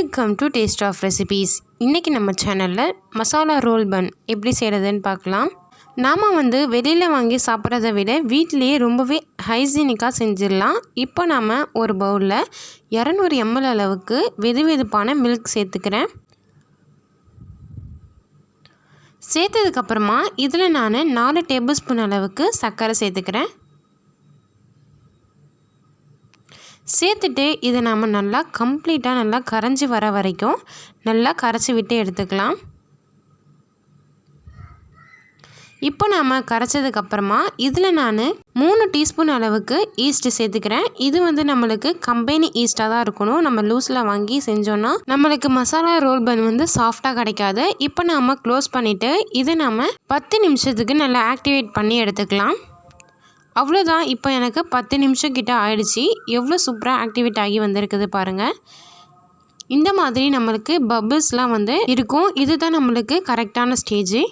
Welcome to taste of recipes இன்றைக்கி நம்ம சேனலில் மசாலா ரோல் பன் எப்படி செய்கிறதுன்னு பார்க்கலாம். நாம் வந்து வெளியில் வாங்கி சாப்பிட்றத விட வீட்டிலேயே ரொம்பவே ஹைஜீனிக்காக செஞ்சிடலாம். இப்போ நாம் ஒரு பவுலில் இரநூறு எம்எல் அளவுக்கு வெது வெதுப்பான மில்க் சேர்த்துக்கிறேன். சேர்த்ததுக்கப்புறமா இதில் நான் நாலு டேபிள் ஸ்பூன் அளவுக்கு சர்க்கரை சேர்த்துக்கிறேன். சேர்த்துட்டு இதை நாம் நல்லா கம்ப்ளீட்டாக நல்லா கரைஞ்சி வர வரைக்கும் நல்லா கரைச்சி விட்டு எடுத்துக்கலாம். இப்போ நாம் கரைச்சதுக்கப்புறமா இதில் நான் மூணு டீஸ்பூன் அளவுக்கு ஈஸ்ட்டு சேர்த்துக்கிறேன். இது வந்து நம்மளுக்கு கம்பெனி ஈஸ்ட்டாக தான் இருக்கணும். நம்ம லூஸில் வாங்கி செஞ்சோன்னா நம்மளுக்கு மசாலா ரோல் பன் வந்து சாஃப்டாக கிடைக்காது. இப்போ நாம் க்ளோஸ் பண்ணிவிட்டு இதை நாம் பத்து நிமிஷத்துக்கு நல்லா ஆக்டிவேட் பண்ணி எடுத்துக்கலாம். அவ்வளோதான். இப்போ எனக்கு பத்து நிமிஷம் கிட்ட ஆயிடுச்சு. எவ்வளோ சூப்பராக ஆக்டிவேட் ஆகி வந்திருக்குது பாருங்கள் இந்த மாதிரி நம்மளுக்கு பபிள்ஸ்லாம் வந்து இருக்கும். இதுதான் நம்மளுக்கு கரெக்டான ஸ்டேஜு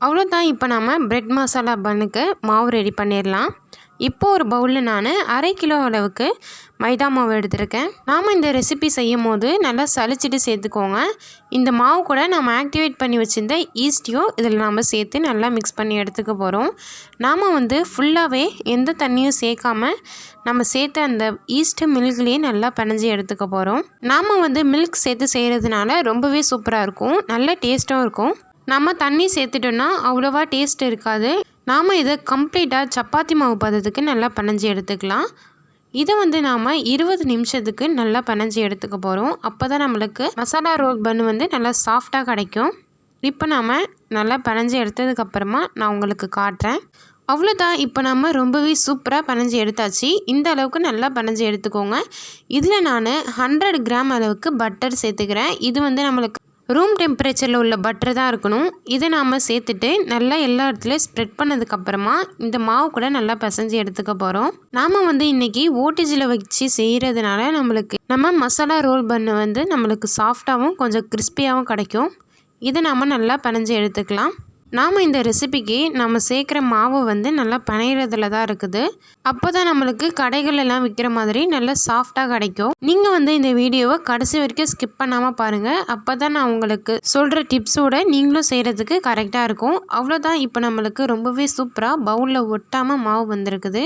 அவ்வளோதான். இப்போ நம்ம பிரெட் மசாலா பன்னுக்கு மாவு ரெடி பண்ணிடலாம். இப்போது ஒரு பவுலில் நான் அரை கிலோ அளவுக்கு மைதா மாவு எடுத்திருக்கேன். நாம் இந்த ரெசிபி செய்யும் போது நல்லா சளிச்சிட்டு சேர்த்துக்கோங்க. இந்த மாவு கூட நம்ம ஆக்டிவேட் பண்ணி வச்சுருந்த ஈஸ்டியும் இதில் நாம் சேர்த்து நல்லா மிக்ஸ் பண்ணி எடுத்துக்க போகிறோம் நாம் வந்து ஃபுல்லாகவே எந்த தண்ணியும் சேர்க்காம நம்ம சேர்த்த அந்த ஈஸ்ட்டு மில்க்லேயே நல்லா பிணைஞ்சி எடுத்துக்க போகிறோம் நாம் வந்து மில்க் சேர்த்து செய்கிறதுனால ரொம்பவே சூப்பராக இருக்கும். நல்ல டேஸ்ட்டும் இருக்கும். நம்ம தண்ணி சேர்த்துட்டோன்னா அவ்வளோவா டேஸ்ட் இருக்காது. நாம் இதை கம்ப்ளீட்டாக சப்பாத்தி மாவு பதத்துக்கு நல்லா பனஞ்சு எடுத்துக்கலாம். இதை வந்து நாம் இருபது நிமிஷத்துக்கு நல்லா பனஞ்சு எடுத்துக்க போகிறோம் அப்போ தான் நம்மளுக்கு மசாலா ரோல் பன் வந்து நல்லா சாஃப்டாக கிடைக்கும். இப்போ நாம் நல்லா பனஞ்சு எடுத்ததுக்கப்புறமா நான் உங்களுக்கு காட்டுறேன். அவ்வளோதான் இப்போ நம்ம ரொம்பவே சூப்பராக பனஞ்சு எடுத்தாச்சு. இந்த அளவுக்கு நல்லா பனஞ்சு எடுத்துக்கோங்க. இதில் நான் ஹண்ட்ரட் கிராம் அளவுக்கு பட்டர் சேர்த்துக்கிறேன். இது வந்து நம்மளுக்கு ரூம் டெம்பரேச்சரில் உள்ள பட்டர் தான் இருக்கணும். இதை நாம் சேர்த்துட்டு நல்லா எல்லா இடத்துலையும் ஸ்ப்ரெட் பண்ணதுக்கப்புறமா இந்த மாவு கூட நல்லா பிசைஞ்சு எடுத்துக்க போகிறோம் நாம் வந்து இன்றைக்கி ஓடிஜியில் வச்சு செய்கிறதுனால நம்மளுக்கு நம்ம மசாலா ரோல் பண்ணு வந்து நம்மளுக்கு சாஃப்டாகவும் கொஞ்சம் கிறிஸ்பியாகவும் கிடைக்கும். இதை நாம் நல்லா பிணைஞ்சு எடுத்துக்கலாம். நாம் இந்த ரெசிபிக்கு நம்ம சேர்க்குற மாவு வந்து நல்லா பனையிறதுல தான் இருக்குது. அப்போ தான் நம்மளுக்கு கடைகள் எல்லாம் விற்கிற மாதிரி நல்லா சாஃப்டாக கிடைக்கும். நீங்கள் வந்து இந்த வீடியோவை கடைசி வரைக்கும் ஸ்கிப் பண்ணாமல் பாருங்கள் அப்போ தான் நான் உங்களுக்கு சொல்கிற டிப்ஸோட நீங்களும் செய்கிறதுக்கு கரெக்டாக இருக்கும். அவ்வளோதான் இப்போ நம்மளுக்கு ரொம்பவே சூப்பராக பவுலில் ஒட்டாமல் மாவு வந்திருக்குது.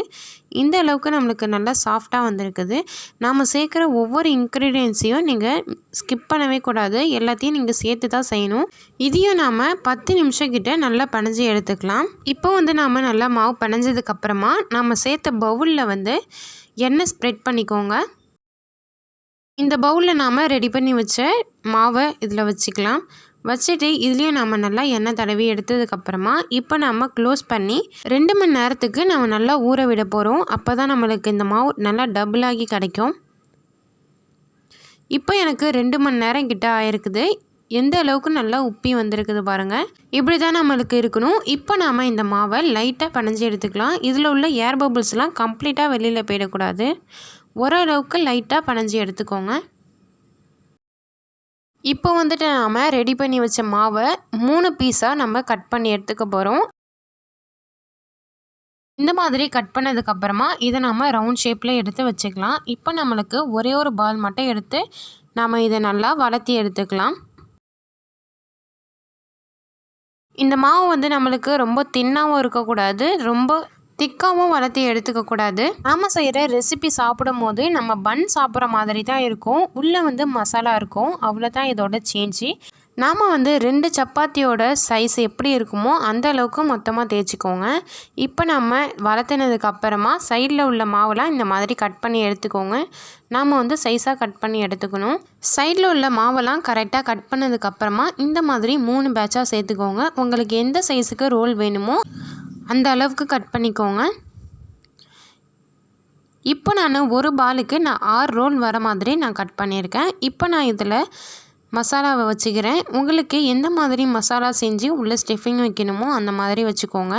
இந்த அளவுக்கு நம்மளுக்கு நல்லா சாஃப்டாக வந்திருக்குது. நாம் சேர்க்குற ஒவ்வொரு இன்க்ரீடியன்ஸையும் நீங்கள் ஸ்கிப் பண்ணவே கூடாது. எல்லாத்தையும் நீங்கள் சேர்த்து தான் செய்யணும். இதையும் நாம் பத்து நிமிஷம் கிட்ட நல்லா பனைஞ்சி எடுத்துக்கலாம். இப்போ வந்து நாம் நல்லா மாவு பனைஞ்சதுக்கப்புறமா நாம் சேர்த்த பவுலில் வந்து எண்ணெய் ஸ்ப்ரெட் பண்ணிக்கோங்க. இந்த பவுலில் நாம் ரெடி பண்ணி வச்ச மாவை இதில் வச்சுக்கலாம். வச்சுட்டு இதுலேயும் நம்ம நல்லா எண்ணெய் தடவி எடுத்ததுக்கப்புறமா இப்போ நம்ம க்ளோஸ் பண்ணி ரெண்டு மணி நேரத்துக்கு நம்ம நல்லா ஊற விட போகிறோம் அப்போ தான் நம்மளுக்கு இந்த மாவு நல்லா டபுளாகி கிடைக்கும். இப்போ எனக்கு ரெண்டு மணி நேரம் கிட்ட ஆயிருக்குது. எந்த அளவுக்கு நல்லா உப்பி வந்திருக்குது பாருங்கள் இப்படி தான் நம்மளுக்கு இருக்கணும். இப்போ நாம் இந்த மாவை லைட்டாக பனைஞ்சி எடுத்துக்கலாம். இதில் உள்ள ஏர் பபுள்ஸ்லாம் கம்ப்ளீட்டாக வெளியில் போயிடக்கூடாது. ஓரளவுக்கு லைட்டாக பனைஞ்சி எடுத்துக்கோங்க. இப்போ வந்துட்டு நாம் ரெடி பண்ணி வச்ச மாவை மூணு பீஸாக நம்ம கட் பண்ணி எடுத்துக்க போகிறோம் இந்த மாதிரி கட் பண்ணதுக்கப்புறமா இதை நம்ம ரவுண்ட் ஷேப்பில் எடுத்து வச்சுக்கலாம். இப்போ நம்மளுக்கு ஒரே ஒரு பால் மட்டும் எடுத்து நம்ம இதை நல்லா வளர்த்தி எடுத்துக்கலாம். இந்த மாவு வந்து நம்மளுக்கு ரொம்ப தின்னாகவும் இருக்கக்கூடாது ரொம்ப திக்காகவும் வளர்த்தி எடுத்துக்கக்கூடாது. நாம் செய்கிற ரெசிபி சாப்பிடும் போது நம்ம பன் சாப்பிட்ற மாதிரி தான் இருக்கும். உள்ளே வந்து மசாலா இருக்கும். அவ்வளோதான் இதோட சேஞ்சு நாம் வந்து ரெண்டு சப்பாத்தியோட சைஸ் எப்படி இருக்குமோ அந்த அளவுக்கு மொத்தமாக தேய்ச்சிக்கோங்க. இப்போ நம்ம வளர்த்தினதுக்கு அப்புறமா சைடில் உள்ள மாவுலாம் இந்த மாதிரி கட் பண்ணி எடுத்துக்கோங்க. நாம் வந்து சைஸாக கட் பண்ணி எடுத்துக்கணும். சைடில் உள்ள மாவெல்லாம் கரெக்டாக கட் பண்ணதுக்கப்புறமா இந்த மாதிரி மூணு பேட்சாக சேர்த்துக்கோங்க. உங்களுக்கு எந்த சைஸுக்கு ரோல் வேணுமோ அந்த அளவுக்கு கட் பண்ணிக்கோங்க. இப்போ நான் ஒரு பாலுக்கு நான் ஆறு ரோல் வர மாதிரி நான் கட் பண்ணியிருக்கேன். இப்போ நான் இதில் மசாலாவை வச்சுக்கிறேன். உங்களுக்கு எந்த மாதிரி மசாலா செஞ்சு உள்ளே ஸ்டிஃபிங் வைக்கணுமோ அந்த மாதிரி வச்சுக்கோங்க.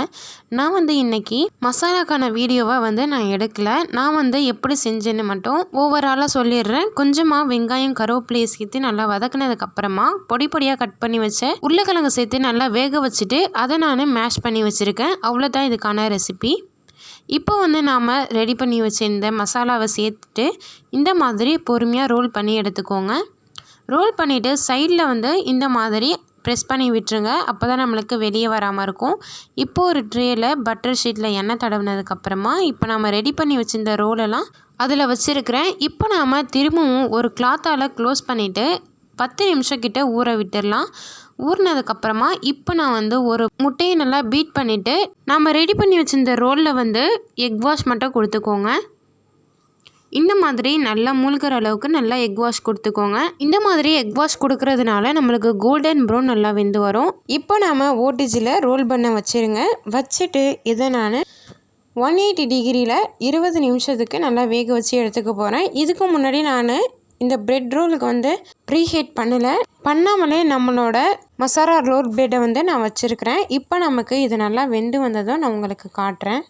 நான் வந்து இன்றைக்கி மசாலாக்கான வீடியோவை வந்து நான் எடுக்கலை. நான் வந்து எப்படி செஞ்சேன்னு மட்டும் ஓவராலாக சொல்லிடுறேன். கொஞ்சமாக வெங்காயம் கருவேப்பிலையை சேர்த்து நல்லா வதக்கினதுக்கப்புறமா பொடி பொடியாக கட் பண்ணி வச்சேன் உருளைக்கிழங்கு சேர்த்து நல்லா வேக வச்சுட்டு அதை நான் மேஷ் பண்ணி வச்சுருக்கேன். அவ்வளோதான் இதுக்கான ரெசிபி இப்போ வந்து நாம் ரெடி பண்ணி வச்சுருந்த மசாலாவை சேர்த்துட்டு இந்த மாதிரி பொறுமையாக ரோல் பண்ணி எடுத்துக்கோங்க. ரோல் பண்ணிவிட்டு சைடில் வந்து இந்த மாதிரி ப்ரெஸ் பண்ணி விட்டுருங்க. அப்போ தான் நம்மளுக்கு வெளியே வராமல் இருக்கும். இப்போது ஒரு ட்ரேயில் பட்டர் ஷீட்டில் எண்ணெய் தடவினதுக்கப்புறமா இப்போ நம்ம ரெடி பண்ணி வச்சுருந்த ரோலெல்லாம் அதில் வச்சுருக்கிறேன். இப்போ நாம் திரும்பவும் ஒரு கிளாத்தால் க்ளோஸ் பண்ணிவிட்டு பத்து நிமிஷம் கிட்ட ஊற விட்டுடலாம் ஊறினதுக்கப்புறமா இப்போ நான் வந்து ஒரு முட்டையை நல்லா பீட் பண்ணிவிட்டு நாம் ரெடி பண்ணி வச்சிருந்த ரோலில் வந்து எக் வாஷ் மட்டும் கொடுத்துக்கோங்க. இந்த மாதிரி நல்லா மூழ்கிற அளவுக்கு நல்லா எக் வாஷ் கொடுத்துக்கோங்க. இந்த மாதிரி எக் வாஷ் கொடுக்கறதுனால நம்மளுக்கு கோல்டன் ப்ரௌன் நல்லா வெந்து வரும். இப்போ நாம் ஓடிஜியில் ரோல் பண்ண வச்சுருங்க. வச்சுட்டு இதை நான் ஒன் எயிட்டி டிகிரியில் இருபது நிமிஷத்துக்கு நல்லா வேக வச்சு எடுத்துக்க போகிறேன் இதுக்கு முன்னாடி நான் இந்த பிரெட் ரோலுக்கு வந்து ப்ரீஹீட் பண்ணலை. பண்ணாமலே நம்மளோட மசாலா ரோல் பிரெட்டை வந்து நான் வச்சுருக்கிறேன். இப்போ நமக்கு இது நல்லா வெந்து வந்ததும் நான் உங்களுக்கு காட்டுறேன்.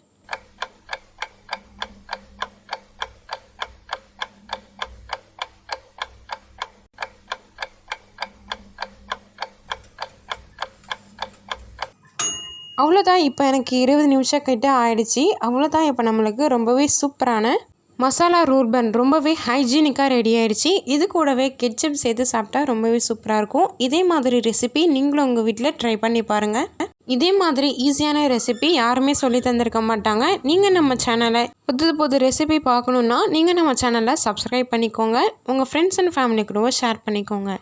அவ்வளோதான் இப்போ எனக்கு இருபது நிமிஷம் கிட்ட ஆயிடுச்சு. அவ்வளோதான் இப்போ நம்மளுக்கு ரொம்பவே சூப்பரான மசாலா ரூர்பன் ரொம்பவே ஹைஜீனிக்காக ரெடி ஆயிடுச்சு. இது கூடவே கெச்சப் சேர்த்து சாப்பிட்டா ரொம்பவே சூப்பராக இருக்கும். இதே மாதிரி ரெசிபி நீங்களும் உங்கள் வீட்டில் ட்ரை பண்ணி பாருங்கள் இதே மாதிரி ஈஸியான ரெசிபி யாருமே சொல்லி தந்திருக்க மாட்டாங்க. நீங்கள் நம்ம சேனலை புது புது ரெசிபி பார்க்கணுன்னா நீங்கள் நம்ம சேனலை சப்ஸ்கிரைப் பண்ணிக்கோங்க. உங்கள் ஃப்ரெண்ட்ஸ் அண்ட் ஃபேமிலி கூடவும் ஷேர் பண்ணிக்கோங்க.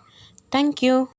Thank you